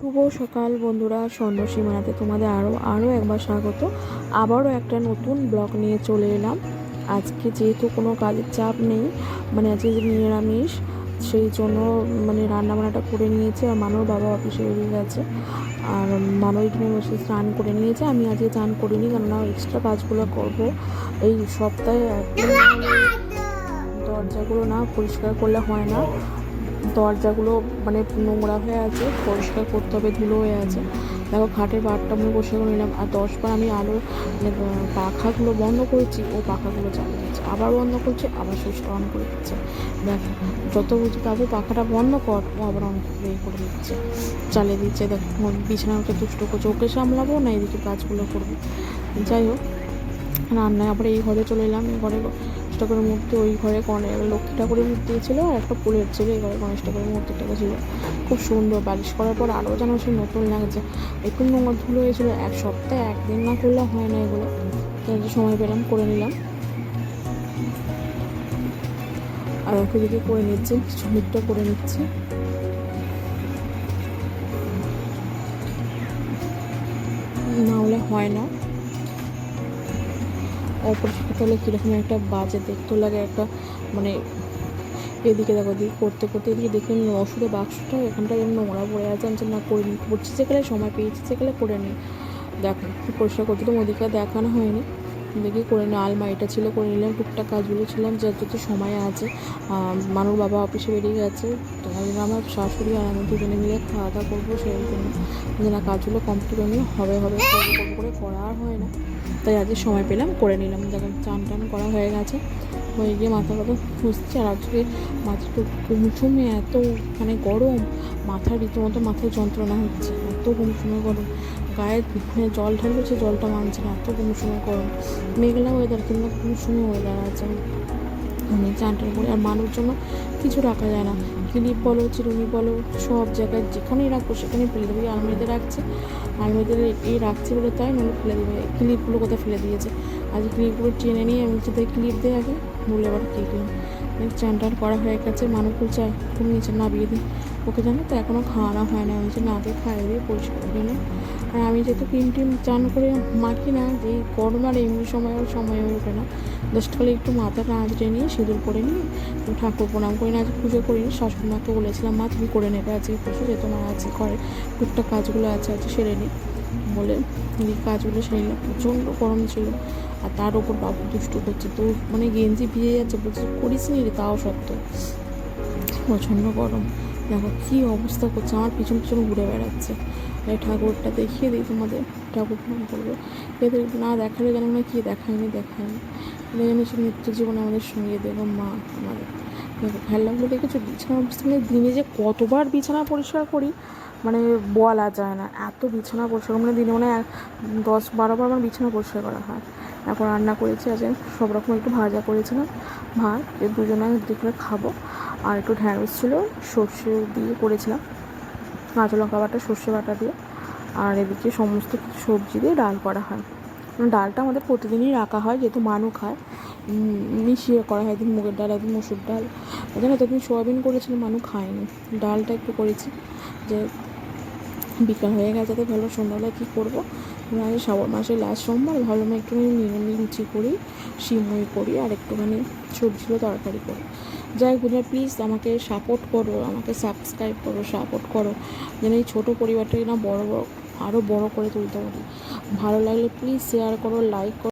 শুভ সকাল বন্ধুরা, স্বর্ণ সীমানাতে তোমাদের আরও আরও একবার স্বাগত। আবারও একটা নতুন ব্লগ নিয়ে চলে এলাম। আজকে যেহেতু কোনো কাজের চাপ নেই মানে আজকে যে নিরামিষ, সেই জন্য মানে রান্নাবান্নাটা করে নিয়েছে আর মানুষ বাবা অফিসে বেরিয়ে গেছে। আর মানুষ বসে স্নান করে নিয়েছে, আমি আজকে স্নান করিনি কেননা এক্সট্রা কাজগুলো করব। এই সপ্তাহে দরজাগুলো না পরিষ্কার করলে হয় না। দরজাগুলো মানে নোংরা হয়ে আছে, পরিষ্কার করতে হবে, ধুলো হয়ে আছে। দেখো খাটের বারটা আমি বসে করে নিলাম। আর দশবার আমি আলোর মানে পাখাগুলো বন্ধ করেছি, ও পাখাগুলো চালিয়ে দিচ্ছে। আবার বন্ধ করছে, আবার সুইচ অন করে দিচ্ছে। দেখো, যত বুঝি বাবু পাখাটা বন্ধ কর, ও আবার অন করে করে দিচ্ছে। চালিয়ে দিচ্ছে, দেখো বিছানাটা দুষ্ট করছে। ওকে সামলাবো না, এদিকে কাজগুলো করব। যাই হোক, রান্নায় আবার এই ঘরে চলে এলাম, এই ঘরে ঠাকুরের মূর্তি ওই ঘরে লক্ষ্মী ঠাকুরের মূর্তি ছিল আর একটা ফুলের ছিল, এই ঘরে গণেশ ঠাকুরের মূর্তিটা ছিল। খুব সুন্দর বালিশ করার পর আরও যেন সে নতুন লাগছে। একটু নোংর ধুলো হয়েছিল, এক সপ্তাহে একদিন না করলে হয় না এগুলো। তাই সময় পেলাম, করে নিলাম। আর ওকে দিকে করে নিচ্ছে ছমিটটা করে নিচ্ছে। না হলে হয় না। অপরিষ্কার তাহলে কীরকম একটা বাজে দেখতে লাগে একটা মানে এদিকে দেখো দিকে করতে করতে এদিকে দেখে নিই ওষুধের বাক্সটা এখানটা যেন নোংরা পড়ে আছে, আমি না করে নিই করছি সেখানে সময় পেয়েছি সেখানে করে নিই। দেখো পরিষ্কার করতে তো ওদিকে দেখানো হয়নি। দেখি করে নিই আলমারিটা ছিল, করে নিলাম, টুকটাক কাজগুলো ছিলাম যার যত সময় আছে মানুষ বাবা অফিসে বেরিয়ে গেছে, তো আমার শাশুড়ি আর আমি দুজনে মিলে খাওয়া দাওয়া করব, সেই জন্য যে না কাজগুলো কমপ্লিট নিয়ে হবে হবে করব করে করা আর হয় না। তাই আজকে সময় পেলাম, করে নিলাম, দেখেন চান টান করা হয়ে গেছে, হয়ে গিয়ে মাথা কথা খুঁজছে, আর আজকে মাথাটা কুমচুমে এত মানে গরম মাথা রীতিমতো মাথায় যন্ত্রণা হচ্ছে, এত কুমচুমে গরম। গায়ে মানে জল ঢালবে, সে জলটা মানছে না। এত কুমচুমে গরম। মেঘলা ওয়েদার কিংবা কুমচুমে ওয়েদার আছে। মানে চান টান করি আর মানুষ জন্য কিছু রাখা যায় না। ক্লিপ বলো, চিরুনি বলো, সব জায়গায় যেখানেই রাখব সেখানেই ফেলে দেবে। এই আলমারিতে রাখছে। আলমারিতে এই রাখছে বলে তাই নইলে ফেলে দেবে। ক্লিপগুলো কোথায় ফেলে দিয়েছে? আজ ক্লিপগুলো টেনে নিয়ে আমি তাই ক্লিপ দিয়ে আগে, বলে আবার ক্লিপ চান টান করা হয়ে গেছে। মানুষ বলছে তুমি নিচে নামিয়ে দিই ওকে জানো তো এখনও খাওয়ানো হয় না। আমি যে না, আগে খাইয়ে দিয়ে পরিষ্কার করে আর আমি যেহেতু ক্রিম টিম চান করে মাখি না, যে গরম আর এমনি সময় সময় হয়ে ওঠে না। দশটালে একটু মাথাটা আঁচড়ে নিয়ে সিঁদুর করে নিয়ে ঠাকুর প্রণাম করে না আজ পুজো করি শাশুড়ি মাকে বলেছিলাম, মা, তুমি করে নেবে আজকে পুজো যে তোমার আছে ঘরে টুকটাক কাজগুলো আছে আছে সেরে নিই বলে এই কাজগুলো সেরে নিলাম। প্রচণ্ড গরম ছিল। আর তার ওপর বাবু দুষ্টু করছে। তো মানে গেঞ্জি ভিজে যাচ্ছে। বলছে করিস নি তাও সত্য প্রচণ্ড গরম। দেখো কী অবস্থা করছে, আমার পিছন পিছন ঘুরে বেড়াচ্ছে। এই ঠাকুরটা দেখিয়ে দিই তোমাদের, ঠাকুর প্রণাম করব। এদের না দেখালে যেন না কি দেখায়নি দেখায়নি। এটা যেন সে নিত্য জীবনে আমাদের সঙ্গে দেবো, মা আমাদের। দেখো খেলাগুলো দেখেছ? বিছানা মানে দিনে যে কতবার বিছানা পরিষ্কার করি মানে বলা যায় না। এত বিছানা পরিষ্কার মানে দিনে মানে দশ বারোবার আমার বিছানা পরিষ্কার করা হয়। এখন রান্না করেছি, আজ সব রকম একটু ভাজা করেছিলাম। ভাত দুজনে দুপুরে খাব। আর একটু ঢ্যাঁড়স ছিল, সর্ষে দিয়ে করেছিলাম। কাঁচা লঙ্কা বাটা, সর্ষে বাটা দিয়ে। আর এদিকে সমস্ত কিছু সবজি দিয়ে ডাল করা হয়। মানে ডালটা আমাদের প্রতিদিনই রাখা হয়, যেহেতু মানু খায়। মিশিয়ে করা হয়, একদিন মুগের ডাল, একদিন মুসুর ডাল। ওই না তখন সোয়াবিন করেছিলাম মানু খায়নি। ডালটা একটু করেছি যে বিকাল হয়ে গেছে তো ভালো সন্ধ্যাবেলা কী করব? আজ শ্রাবণ মাসের লাস্ট সোমবার, ভাবলাম একটুখানি নিরামিষ লুচি করি সিমুই করি, আর একটুখানি সবজিও তরকারি করি। যাই হোক বন্ধুরা প্লিজ আমাকে সাপোর্ট করো, আমাকে সাবস্ক্রাইব করো সাপোর্ট করো। যেন এই ছোটো পরিবারটাকে না বড় বড় আরও বড় করে তুলতে পারি। ভালো লাগলে প্লিজ শেয়ার করো লাইক করো।